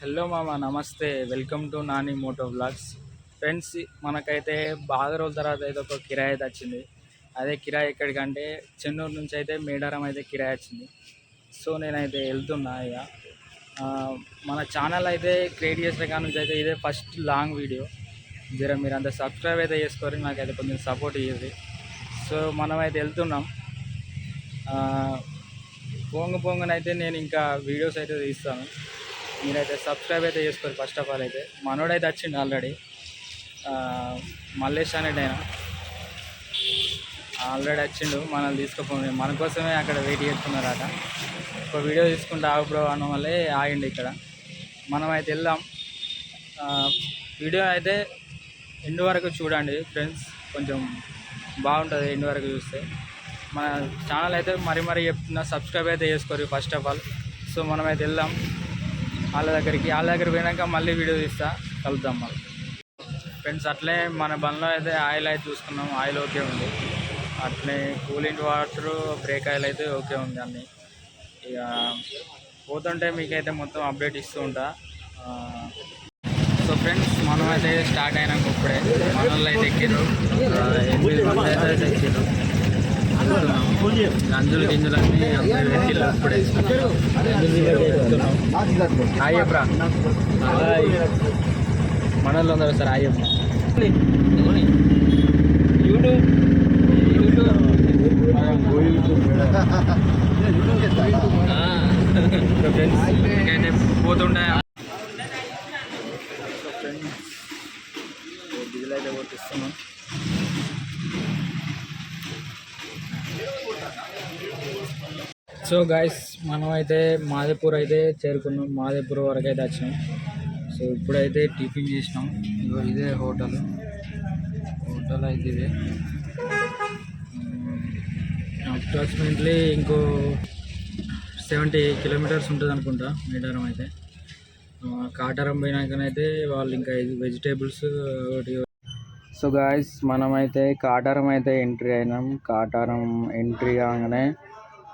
Hello మామ నమస్తే. Welcome to Nani moto vlogs friends మనకైతే బాగా రోజుల తర్వాత అయితే ఒక కిరాయి అయితే వచ్చింది. అదే కిరాయి ఎక్కడికంటే చెన్నూరు నుంచి అయితే మేడారం అయితే కిరాయి వచ్చింది. సో నేనైతే వెళ్తున్నా ఇక. మన ఛానల్ అయితే క్రియేట్ చేసిన కాడ నుంచి అయితే ఇదే ఫస్ట్ లాంగ్ వీడియో జర మీరు అంత సబ్స్క్రైబ్ అయితే చేసుకోరు నాకైతే కొంచెం సపోర్ట్ ఇయ్యేది సో మనమైతే వెళ్తున్నాం. పొంగు పొంగ పొంగనైతే నేను ఇంకా వీడియోస్ అయితే తీస్తాను. మీరైతే సబ్స్క్రైబ్ అయితే చేసుకోరు ఫస్ట్ ఆఫ్ ఆల్ అయితే. మనోడైతే వచ్చిండు ఆల్రెడీ. మల్లేష్ అనేది ఆయన ఆల్రెడీ వచ్చిండు మనల్ని తీసుకుపోయి మన కోసమే అక్కడ వెయిట్ చేస్తున్నారట. ఒక వీడియో తీసుకుంటే ఆగుబ్రో అన్న వల్లే ఆగిండు ఇక్కడ. మనం అయితే వెళ్దాం వీడియో అయితే ఎండు వరకు చూడండి ఫ్రెండ్స్. కొంచెం బాగుంటుంది ఎండు వరకు చూస్తే. మన ఛానల్ అయితే మరీ మరీ చెప్తున్నా సబ్స్క్రైబ్ అయితే చేసుకోరు ఫస్ట్ ఆఫ్ ఆల్. సో మనం అయితే వెళ్దాం. వాళ్ళ దగ్గరికి వాళ్ళ దగ్గర పోయినాక మళ్ళీ వీడియో తీస్తా. కలుద్దాం మళ్ళీ. ఫ్రెండ్స్ అట్లే మన బండ్లో అయితే ఆయిల్ అయితే చూసుకున్నాం. ఆయిల్ ఓకే ఉంది. అట్లే కూలింగ్ వాటర్ బ్రేక్ ఆయిల్ అయితే ఓకే ఉంది అన్ని. ఇక పోతుంటే మీకైతే మొత్తం అప్డేట్ ఇస్తూ ఉంటా. సో ఫ్రెండ్స్ మనం అయితే స్టార్ట్ అయినాక ఇప్పుడే. మన వాళ్ళు అయితే ఎక్కిరు ఎనిమిది మంది అయితే ఎక్కిరు గంజులు గింజలన్నీ అందరూ ఎక్కిళ్ళు ఇప్పుడే అయ్యప్రా మనల్లో ఉన్నారు సార్ ఫ్రెండ్స్ ఇంకైతే పోతుండే. సో గాయస్ మనం అయితే మాదేపూర్ అయితే చేరుకున్నాం. మాదేపూర్ వరకు అయితే వచ్చినాం. సో ఇప్పుడైతే టిఫిన్ చేసినాం. ఇగో ఇదే హోటల్. హోటల్ అయితే ఇదే. అప్రాక్సిమేట్లీ ఇంకో సెవెంటీ కిలోమీటర్స్ ఉంటుంది అనుకుంటా మేడారం అయితే. కాటారం పోయినాకనైతే వాళ్ళు ఇంకా వెజిటేబుల్స్ ఒకటి సో గాయస్ మనమైతే కాటారం అయితే ఎంట్రీ అయినాం. కాటారం ఎంట్రీ కాగానే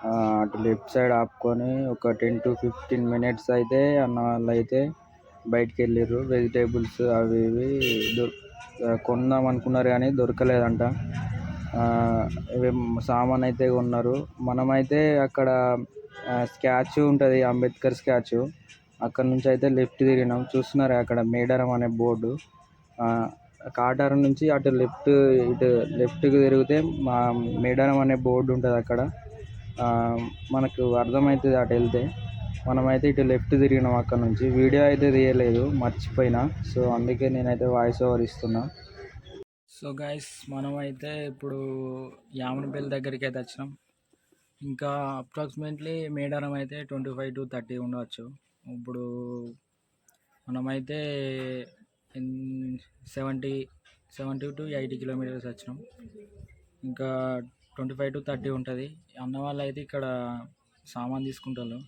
అటు లెఫ్ట్ సైడ్ ఆపుకొని ఒక టెన్ టు ఫిఫ్టీన్ మినిట్స్ అయితే అన్న వాళ్ళు అయితే బయటికి వెళ్ళిర్రు. వెజిటేబుల్స్ అవి ఇవి దొర్ కొందాం అనుకున్నారు కానీ దొరకలేదంట. ఇవి సామాన్ అయితే కొన్నారు. మనమైతే అక్కడ స్కాచ్ ఉంటుంది అంబేద్కర్ స్కాచ్ అక్కడ నుంచి అయితే లెఫ్ట్ తిరిగినాం. చూస్తున్నారు అక్కడ మేడారం అనే బోర్డు? కాటారం నుంచి అటు లెఫ్ట్ ఇటు లెఫ్ట్కి తిరిగితే మా మేడారం అనే బోర్డు ఉంటుంది అక్కడ. మనకు అర్థమవుతుంది అటు వెళ్తే. మనమైతే ఇటు లెఫ్ట్ తిరిగినాం అక్కడ నుంచి. వీడియో అయితే తీయలేదు మర్చిపోయినా. సో అందుకే నేనైతే వాయిస్ ఓవర్ ఇస్తున్నా. సో గైస్ మనమైతే ఇప్పుడు యామనపల్లి దగ్గరికి అయితే వచ్చినాం. ఇంకా అప్రాక్సిమేట్లీ మేడారం అయితే ట్వంటీ ఫైవ్ టు థర్టీ ఉండవచ్చు ఇప్పుడు మనమైతే seventy seventy two eighty kilometres వచ్చినాం. ఇంకా ట్వంటీ ఫైవ్ టు థర్టీ ఉంటుంది. అన్న వాళ్ళు అయితే ఇక్కడ సామాన్ తీసుకుంటారు.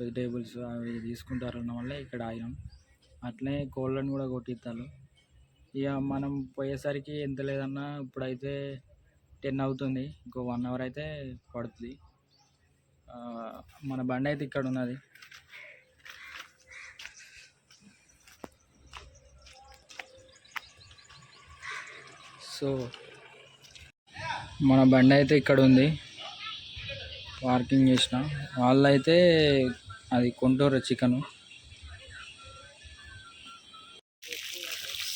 వెజిటేబుల్స్ అవి తీసుకుంటారు అన్న వల్ల ఇక్కడ ఆగినాం. అట్లనే కోళ్ళని కూడా కొట్టిస్తారు. ఇక మనం పోయేసరికి ఎంత లేదన్నా ఇప్పుడైతే టెన్ అవుతుంది. ఇంకో వన్ అవర్ అయితే పడుతుంది. మన బండి అయితే ఇక్కడ ఉన్నది. సో మన బండి అయితే ఇక్కడ ఉంది. పార్కింగ్ చేసిన. వాళ్ళు అయితే అది కొంటూరు చికెను.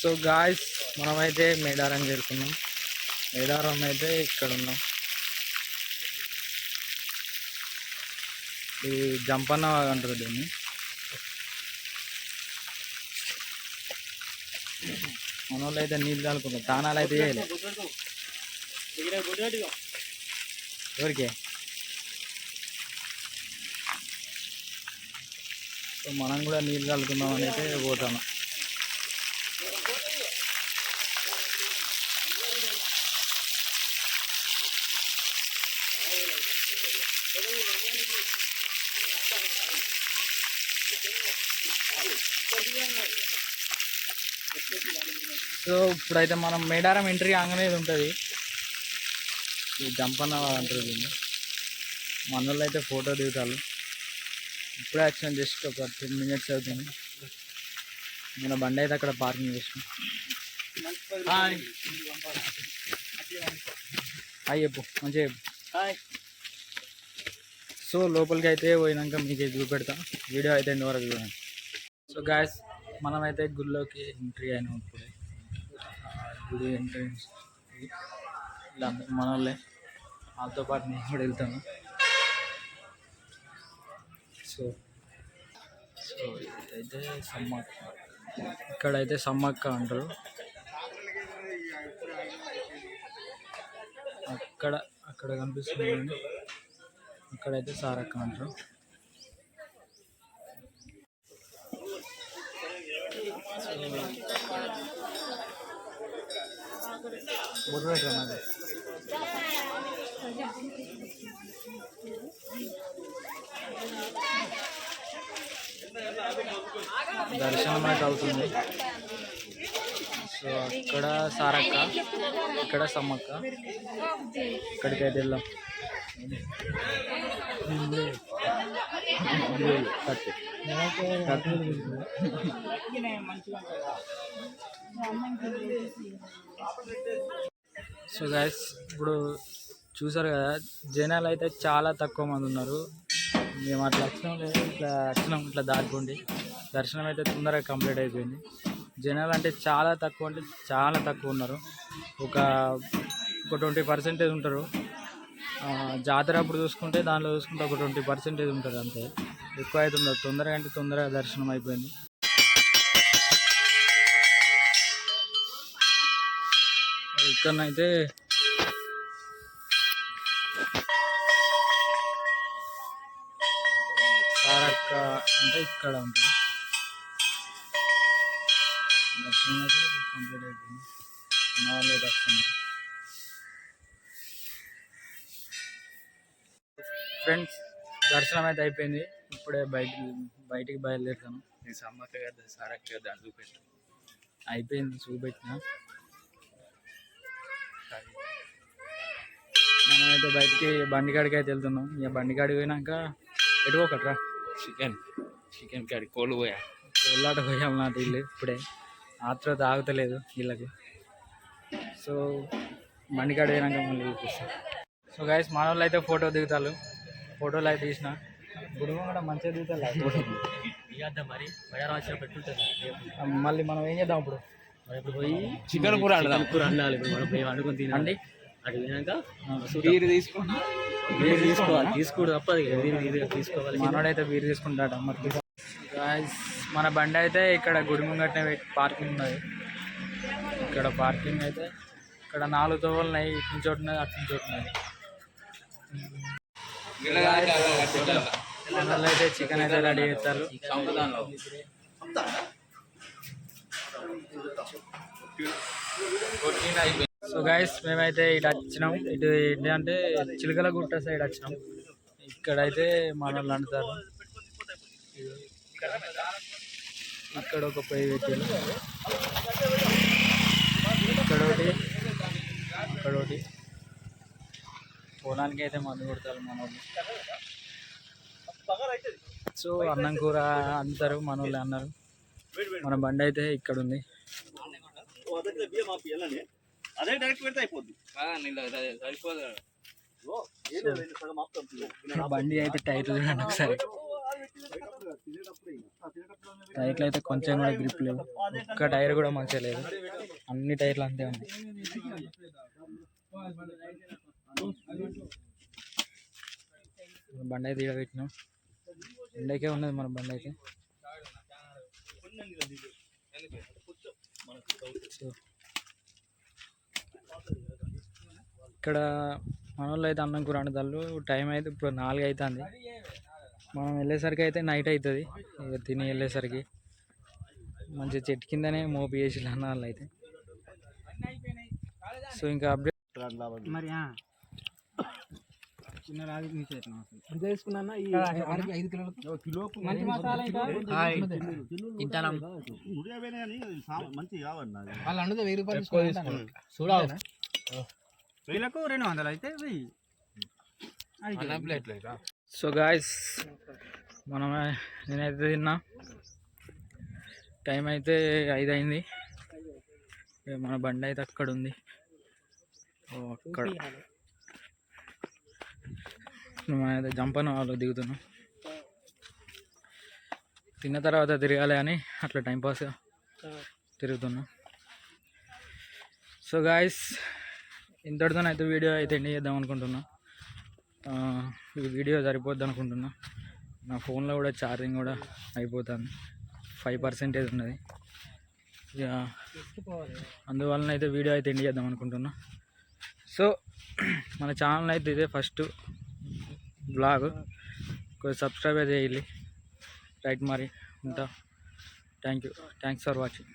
సో గాయస్ మనమైతే మేడారం చేరుకున్నాం. మేడారం అయితే ఇక్కడ ఉన్నాం. ఇది జంపన్న అంటారు దీన్ని. మన వాళ్ళు అయితే నీళ్ళు కలుపుకుంటారు తానాలు అయితే చేయలేదు ఎవరికి? మనం కూడా నీళ్ళు కలుపుకుందాం అని అయితే పోతాను. సో ఇప్పుడైతే మనం మేడారం ఎంట్రీ కాగానే ఇది ఉంటుంది. ఈ జంపన్న అంటారు దీన్ని మన వాళ్ళు అయితే ఫోటో దిగుతారు. ఇప్పుడే వచ్చిన జస్ట్ ఒక టెన్ మినిట్స్ అవుతుంది. మన బండి అయితే అక్కడ పార్కింగ్ చేసిన. హాయ్. హాయ్ చెప్పు మంచిగా చెప్పు. హాయ్. సో లోపలికి అయితే పోయినాక మీకు చూపెడతా. వీడియో అయితే వరకు చూడండి సో గాయస్ మనమైతే గుడిలోకి ఎంట్రీ అయినాం ఇప్పుడు. గుడి ఎంట్రన్స్ ఇలా మన వాళ్ళతో పాటు నేను కూడా వెళ్తాను. సో సో ఇదైతే సమ్మక్క. ఇక్కడైతే సమ్మక్క అంటారు. అక్కడ అక్కడ కనిపిస్తుంది అక్కడైతే సారక్క అంటారు. బొట్టు పెట్టరా దర్శనం అయితే అవుతుంది. సో అక్కడ సారక్క ఇక్కడ సమ్మక్క. ఇక్కడికైతే వెళ్దాం. సో గైస్ ఇప్పుడు చూసారు కదా జనాలు అయితే చాలా తక్కువ మంది ఉన్నారు. మేము అట్లా వచ్చినాం లేదు ఇట్లా వచ్చినాం ఇట్లా దాటుకోండి దర్శనం అయితే తొందరగా కంప్లీట్ అయిపోయింది. జనాలు అంటే చాలా తక్కువ అంటే చాలా తక్కువ ఉన్నారు. ఒక ఒక ట్వంటీ పర్సెంటేజ్ ఉంటారు. జాతర అప్పుడు చూసుకుంటే దాంట్లో చూసుకుంటే ఒక ట్వంటీ పర్సెంటేజ్ ఉంటుంది అంతే. ఎక్కువ అయితే ఉండదు. తొందరగా అంటే తొందరగా దర్శనం అయిపోయింది. ఇక్కడనైతే అంటే ఇక్కడ ఉంటుంది. దర్శనం అయితే కంప్లీట్ అయిపోయింది. నాలుగు వస్తున్నారు ఫ్రెండ్స్ దర్శనం అయితే అయిపోయింది. ఇప్పుడే బయటికి బయటికి బయలుదేరుతాను. నీ సమ్మక్క కదా సారక్క కదా అని చూపెట్టు. అయిపోయింది చూపెట్టిన. మనమైతే బయటికి బండి కాడికి అయితే వెళ్తున్నాం. ఇక బండి కాడికి పోయినాక ఎటు ఒకట్రా చికెన్ చికెన్ కాడి కోళ్ళు పోయా. కోళ్ళాట పోయాలి నాటి ఇల్లు ఇప్పుడే. ఆత్ర తాగుతలేదు వీళ్ళకి సో బండి కాడ పోయినాక మళ్ళీ చూపిస్తాం. సో గైస్ మన వాళ్ళు అయితే ఫోటో దిగుతారు ఫోటోలు అయితే తీసిన. గుడుమ కూడా మంచిగా దిగుతారు మరి? మళ్ళీ మనం ఏం చేద్దాం ఇప్పుడు? పోయి చికెన్ కూర ఇప్పుడు మనం పోయి వండుకొని తినండి అండి. అటు పోయినాక బీర్ తీసుకోవాలి. తీసుకోడు తప్పదు తీసుకోవాలి. మనోడైతే బీర్ తీసుకుంటాడు మరి గాయస్ మన బండి అయితే ఇక్కడ గుడి ముంగట్నే పార్కింగ్ ఉన్నది. ఇక్కడ పార్కింగ్ అయితే ఇక్కడ నాలుగు తోవలు ఉన్నాయి ఇటు నుంచి ఒకటి ఉన్నది అటు నుంచి ఒకటి ఉన్నది. అయితే చికెన్ అయితే రెడీ చేస్తారు. సో గైస్ మేమైతే ఇటు వచ్చినాం. ఇటు ఏంటి అంటే చిలకల గుట్ట సైడ్ వచ్చినాం. ఇక్కడైతే మనల్ని అంటారు. ఇక్కడ ఒక పొయ్యి పెట్టారు. ఇక్కడ ఒకటి అక్కడ ఒకటి. పొలానికి అయితే మందు కొడతారు మన సో అన్నం కూర అంటారు మన వాళ్ళు అన్నారు. మన బండి అయితే ఇక్కడ ఉంది అదే డైరెక్ట్ పెడితే అయిపోద్ది. సరిపోదు. బండి అయితే టైర్లు చూడండి ఒకసారి. టైర్లు అయితే కొంచెం కూడా గ్రిప్ లేవు. ఒక్క టైర్ కూడా మంచిగా లేదు. అన్ని టైర్లు అంతే ఉన్నాయి. బండి అయితే ఇక్కడ పెట్టినాం. ఎండకే ఉన్నది మన బండి అయితే సో ఇక్కడ మన వాళ్ళు అయితే అన్నం కూర వండుతారు టైం అయితే ఇప్పుడు నాలుగు అవుతుంది మనం వెళ్ళేసరికి అయితే నైట్ అవుతుంది ఇక తిని వెళ్ళేసరికి మంచి చెట్టు కిందనే మోపి చేసి అన్న వాళ్ళు అయితే సో ఇంకా అప్డేట్ మరి మంచి కావన్నా వాళ్ళు వెయ్యి రూపాయలు చూడాలి వీళ్ళకు రెండు వందలు అయితే వెయ్యి. సో గాయస్ మనం నేనైతే తిన్నా. టైం అయితే ఐదు అయింది మన బండి అయితే అక్కడ ఉంది ఓ అక్కడ. మనమైతే జంపన వాళ్ళు దిగుతున్నాం. తిన్న తర్వాత తిరగాలి అని అట్లా టైంపాస్గా తిరుగుతున్నాం. సో గాయస్ ఇంతటితోనైతే వీడియో అయితే ఎండ్ చేద్దాం అనుకుంటున్నా. ఈ వీడియో సరిపోద్ది అనుకుంటున్నా. నా ఫోన్లో కూడా ఛార్జింగ్ కూడా అయిపోతుంది. ఫైవ్ పర్సెంటేజ్ ఉన్నది. ఇక అందువలన అయితే వీడియో అయితే ఎండ్ చేద్దాం అనుకుంటున్నా. సో మన ఛానల్ అయితే ఇదే ఫస్ట్ బ్లాగ్. కొంచెం సబ్స్క్రైబ్ అయితే చేయాలి రైట్ మరి ఉంటా. Thank you. Thanks for watching.